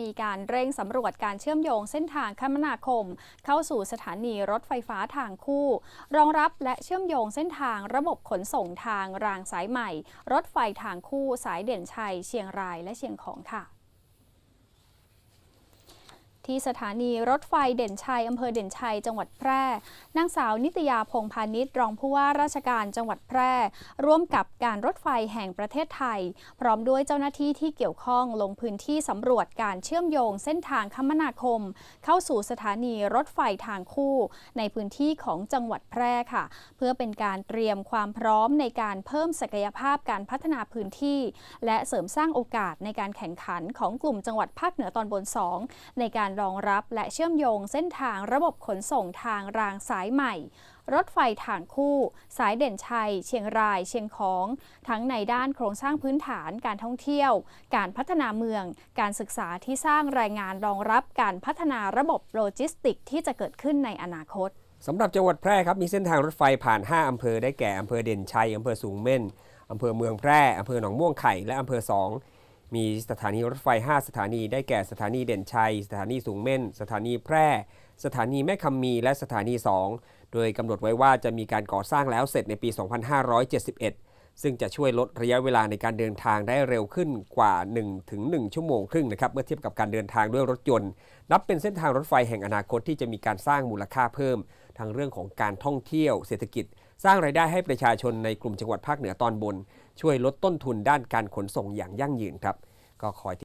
มีการเร่งสำรวจการเชื่อมโยงเส้นทางคมนาคม เข้าสู่สถานีรถไฟฟ้าทางคู่ รองรับและเชื่อมโยงเส้นทางระบบขนส่งทางรางสายใหม่ รถไฟทางคู่สายเด่นชัย เชียงรายและเชียงของค่ะ ที่สถานีรถไฟเด่นชัยอำเภอเด่นชัย จังหวัดแพร่ นางสาวนิตยาพงพาณิชย์รองผู้ว่าราชการจังหวัดแพร่ ร่วมกับการรถไฟแห่งประเทศไทย พร้อมด้วยเจ้าหน้าที่ที่เกี่ยวข้องลงพื้นที่สำรวจการเชื่อมโยงเส้นทางคมนาคม เข้าสู่สถานีรถไฟทางคู่ ในพื้นที่ของจังหวัดแพร่ค่ะ เพื่อเป็นการเตรียมความพร้อมในการเพิ่มศักยภาพการพัฒนาพื้นที่ และเสริมสร้างโอกาสในการแข่งขันของกลุ่มจังหวัดภาคเหนือตอนบน 2 ในการรองรับและเชื่อมโยงเส้นทางระบบขนส่งทางรางสายใหม่ รถไฟทางคู่ สายเด่นชัย เชียงราย เชียงของ ทั้งในด้านโครงสร้างพื้นฐาน การท่องเที่ยว การพัฒนาเมือง การศึกษาที่สร้างรายงานรองรับการพัฒนาระบบโลจิสติกที่จะเกิดขึ้นในอนาคตสำหรับจังหวัดแพร่ครับมีเส้นทางรถไฟผ่าน 5 อำเภอได้แก่อำเภอเด่นชัยอำเภอสูงเม่นอำเภอเมืองแพร่อำเภอหนองม่วงไข่และอำเภอ2 มีสถานีรถไฟ 5 สถานีได้แก่สถานีเด่นชัย สถานีสูงเม่น สถานีแพร่ สถานีแม่คำมีและสถานี 2 โดยกำหนดไว้ว่าจะมีการก่อสร้างแล้วเสร็จในปี 2571 ซึ่งจะช่วยลดระยะเวลาในการเดินทางได้เร็วขึ้นกว่า1ถึง1ชั่วโมงครึ่งนะครับเมื่อเทียบกับการเดินทางด้วยรถยนต์ นับเป็นเส้นทางรถไฟแห่งอนาคตที่จะมีการสร้างมูลค่าเพิ่ม ทั้งเรื่องของการท่องเที่ยวเศรษฐกิจ สร้างรายได้ให้ประชาชนในกลุ่มจังหวัดภาคเหนือตอนบน ช่วยลดต้นทุนด้านการขนส่งอย่างยั่งยืนครับก็คอย